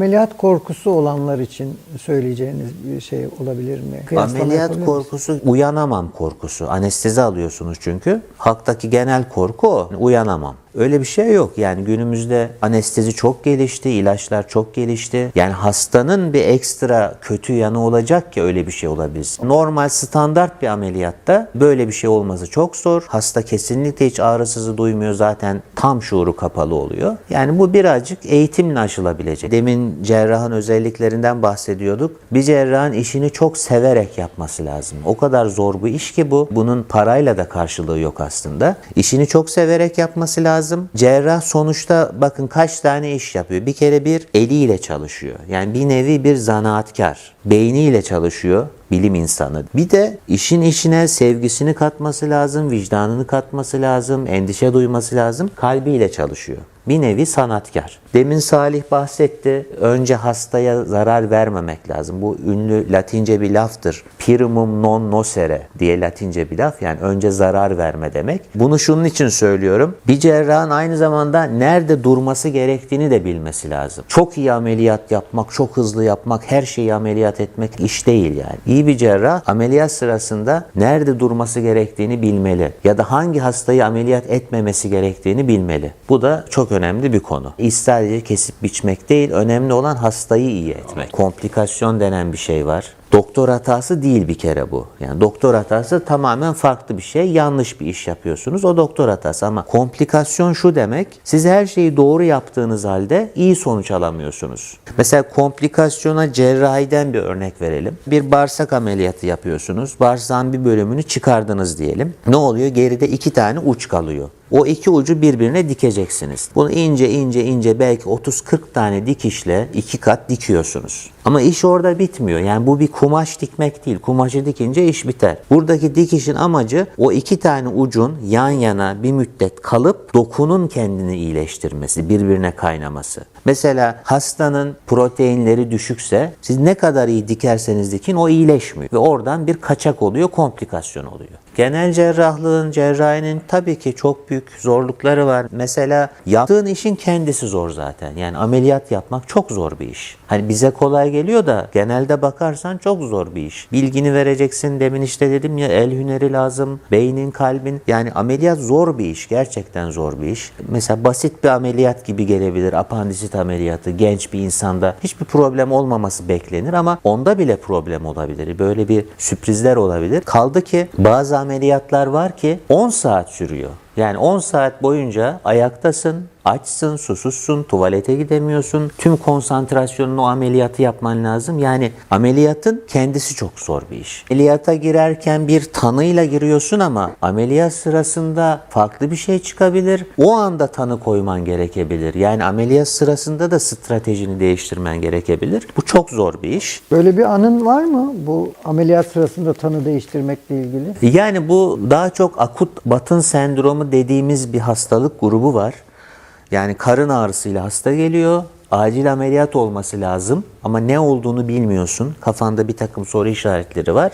Ameliyat korkusu olanlar için söyleyeceğiniz bir şey olabilir mi? Kıyaslama Ameliyat korkusu uyanamam korkusu. Anestezi alıyorsunuz çünkü. Halktaki genel korku o. Uyanamam. Öyle bir şey yok. Yani günümüzde anestezi çok gelişti, ilaçlar çok gelişti. Yani hastanın bir ekstra kötü yanı olacak ki öyle bir şey olabilsin. Normal standart bir ameliyatta böyle bir şey olması çok zor. Hasta kesinlikle hiç ağrısızı duymuyor zaten tam şuuru kapalı oluyor. Yani bu birazcık eğitimle aşılabilecek. Demin cerrahın özelliklerinden bahsediyorduk. Bir cerrahın işini çok severek yapması lazım. O kadar zor bir iş ki bu. Bunun parayla da karşılığı yok aslında. İşini çok severek yapması lazım. Cerrah sonuçta bakın kaç tane iş yapıyor. Bir kere bir eliyle çalışıyor. Yani bir nevi bir zanaatkar. Beyniyle çalışıyor bilim insanı. Bir de işin işine sevgisini katması lazım, vicdanını katması lazım, endişe duyması lazım. Kalbiyle çalışıyor. Bir nevi sanatkar. Demin Salih bahsetti. Önce hastaya zarar vermemek lazım. Bu ünlü Latince bir laftır. Primum non nocere diye Latince bir laf. Yani önce zarar verme demek. Bunu şunun için söylüyorum. Bir cerrahın aynı zamanda nerede durması gerektiğini de bilmesi lazım. Çok iyi ameliyat yapmak, çok hızlı yapmak, her şeyi ameliyat etmek iş değil yani. İyi bir cerrah ameliyat sırasında nerede durması gerektiğini bilmeli. Ya da hangi hastayı ameliyat etmemesi gerektiğini bilmeli. Bu da çok önemli bir konu. İster sadece kesip biçmek değil, önemli olan hastayı iyi etmek. Komplikasyon denen bir şey var. Doktor hatası değil bir kere bu. Yani doktor hatası tamamen farklı bir şey. Yanlış bir iş yapıyorsunuz. O doktor hatası ama komplikasyon şu demek. Siz her şeyi doğru yaptığınız halde iyi sonuç alamıyorsunuz. Mesela komplikasyona cerrahiden bir örnek verelim. Bir bağırsak ameliyatı yapıyorsunuz. Bağırsağın bir bölümünü çıkardınız diyelim. Ne oluyor? Geride iki tane uç kalıyor. O iki ucu birbirine dikeceksiniz. Bunu ince ince ince belki 30-40 tane dikişle iki kat dikiyorsunuz. Ama iş orada bitmiyor. Yani bu bir kumaş dikmek değil. Kumaşı dikince iş biter. Buradaki dikişin amacı o iki tane ucun yan yana bir müddet kalıp dokunun kendini iyileştirmesi, birbirine kaynaması. Mesela hastanın proteinleri düşükse siz ne kadar iyi dikerseniz dikin o iyileşmiyor. Ve oradan bir kaçak oluyor, komplikasyon oluyor. Genel cerrahlığın, cerrahinin tabii ki çok büyük zorlukları var. Mesela yaptığın işin kendisi zor zaten. Yani ameliyat yapmak çok zor bir iş. Hani bize kolay geliyor da genelde bakarsan çok zor bir iş. Bilgini vereceksin. Demin işte dedim ya el hüneri lazım, beynin, kalbin. Yani ameliyat zor bir iş. Gerçekten zor bir iş. Mesela basit bir ameliyat gibi gelebilir. Apandisit ameliyatı genç bir insanda hiçbir problem olmaması beklenir ama onda bile problem olabilir. Böyle bir sürprizler olabilir. Kaldı ki bazı ameliyatlar var ki 10 saat sürüyor. Yani 10 saat boyunca ayaktasın, açsın, susuzsun, tuvalete gidemiyorsun. Tüm konsantrasyonunu o ameliyatı yapman lazım. Yani ameliyatın kendisi çok zor bir iş. Ameliyata girerken bir tanıyla giriyorsun ama ameliyat sırasında farklı bir şey çıkabilir. O anda tanı koyman gerekebilir. Yani ameliyat sırasında da stratejini değiştirmen gerekebilir. Bu çok zor bir iş. Böyle bir anın var mı bu ameliyat sırasında tanı değiştirmekle ilgili? Yani bu daha çok akut batın sendromu dediğimiz bir hastalık grubu var. Yani karın ağrısıyla hasta geliyor. Acil ameliyat olması lazım ama ne olduğunu bilmiyorsun. Kafanda bir takım soru işaretleri var.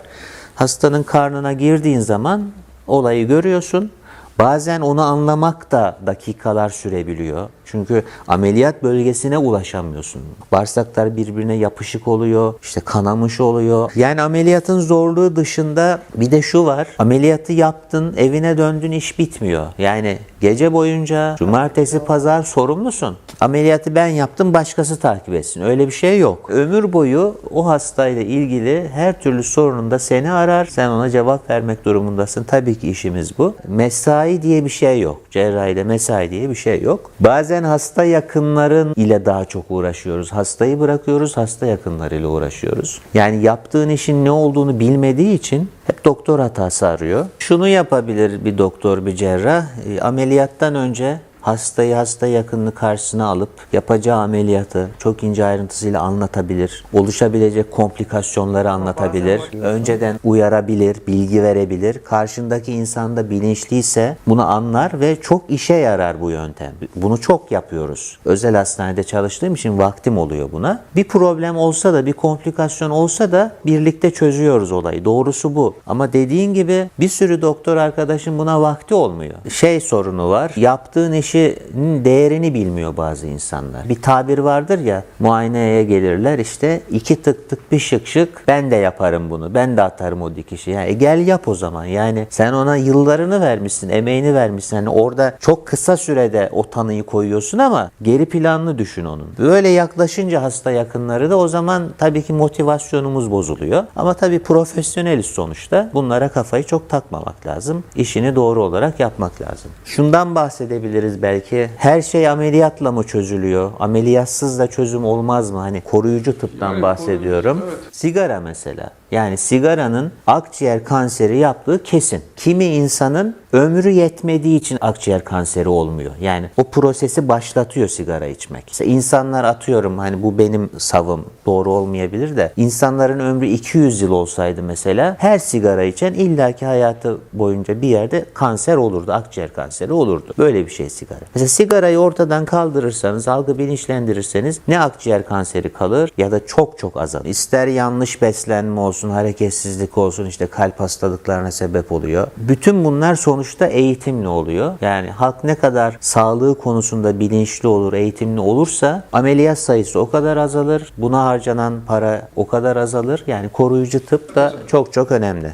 Hastanın karnına girdiğin zaman olayı görüyorsun. Bazen onu anlamak da dakikalar sürebiliyor. Çünkü ameliyat bölgesine ulaşamıyorsun. Bağırsaklar birbirine yapışık oluyor, işte kanamış oluyor. Yani ameliyatın zorluğu dışında bir de şu var. Ameliyatı yaptın, evine döndün, iş bitmiyor. Yani gece boyunca cumartesi, pazar sorumlusun. Ameliyatı ben yaptım, başkası takip etsin. Öyle bir şey yok. Ömür boyu o hastayla ilgili her türlü sorununda seni arar. Sen ona cevap vermek durumundasın. Tabii ki işimiz bu. Mesai diye bir şey yok. Cerrahide mesai diye bir şey yok. Bazen hasta yakınların ile daha çok uğraşıyoruz. Hastayı bırakıyoruz, hasta yakınlarıyla uğraşıyoruz. Yani yaptığın işin ne olduğunu bilmediği için hep doktor hatası arıyor. Şunu yapabilir bir doktor, bir cerrah. e, Ameliyattan önce hastayı hasta yakınını karşısına alıp yapacağı ameliyatı çok ince ayrıntısıyla anlatabilir. Oluşabilecek komplikasyonları anlatabilir. Önceden uyarabilir, bilgi verebilir. Karşındaki insan da bilinçliyse bunu anlar ve çok işe yarar bu yöntem. Bunu çok yapıyoruz. Özel hastanede çalıştığım için vaktim oluyor buna. Bir problem olsa da bir komplikasyon olsa da birlikte çözüyoruz olayı. Doğrusu bu. Ama dediğin gibi bir sürü doktor arkadaşın buna vakti olmuyor. Şey sorunu var. Yaptığın işi kişinin değerini bilmiyor bazı insanlar. Bir tabir vardır ya muayeneye gelirler işte iki tık tık bir şık şık ben de yaparım bunu. Ben de atarım o dikişi. Yani e gel yap o zaman. Yani sen ona yıllarını vermişsin, emeğini vermişsin. Hani orada çok kısa sürede o tanıyı koyuyorsun ama geri planını düşün onun. Böyle yaklaşınca hasta yakınları da o zaman tabii ki motivasyonumuz bozuluyor. Ama tabii profesyoneliz sonuçta. Bunlara kafayı çok takmamak lazım. İşini doğru olarak yapmak lazım. Şundan bahsedebiliriz belki. Her şey ameliyatla mı çözülüyor? Ameliyatsız da çözüm olmaz mı? Hani koruyucu tıptan Evet, bahsediyorum. koruyucu, evet. Sigara mesela. Yani sigaranın akciğer kanseri yaptığı kesin. Kimi insanın ömrü yetmediği için akciğer kanseri olmuyor. Yani o prosesi başlatıyor sigara içmek. Mesela insanlar atıyorum hani bu benim savım doğru olmayabilir de insanların ömrü 200 yıl olsaydı mesela her sigara içen illaki hayatı boyunca bir yerde kanser olurdu. Akciğer kanseri olurdu. Böyle bir şey sigara. Mesela sigarayı ortadan kaldırırsanız, algı bilinçlendirirseniz ne akciğer kanseri kalır ya da çok çok azalır. İster yanlış beslenme olsun, hareketsizlik olsun işte kalp hastalıklarına sebep oluyor. Bütün bunlar sonuçta eğitimli oluyor. Yani halk ne kadar sağlığı konusunda bilinçli olur, eğitimli olursa ameliyat sayısı o kadar azalır. Buna harcanan para o kadar azalır. Yani koruyucu tıp da çok çok önemli.